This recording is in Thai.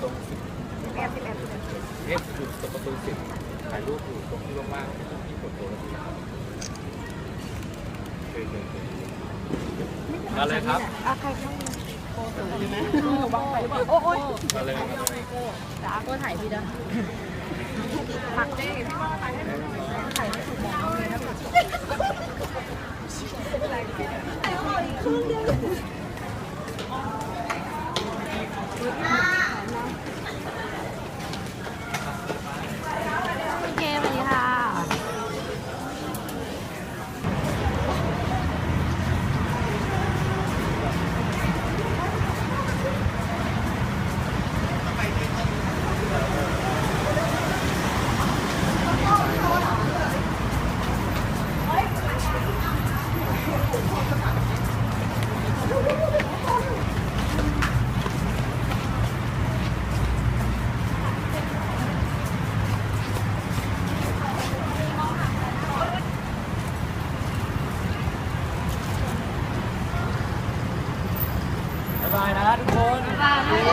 ตรงสิบเอฟอยู่ตรงประตูสิบถ่ายรูปอยู่ตรงที่ว่างๆที่ที่กดโทรศัพท์เคยเคยมาเลยครับอาใครเข้างโกสวยไหมบังไปหรืโอ้ยมาเลยมาเลยจ้าโกถ่ายพี่ด้ะผักดิพี่ว่าถ่ายให้ถ่ายให้ถูกมองเลยนะผัก บ๊ายบายนะทุกคน บ๊ายบาย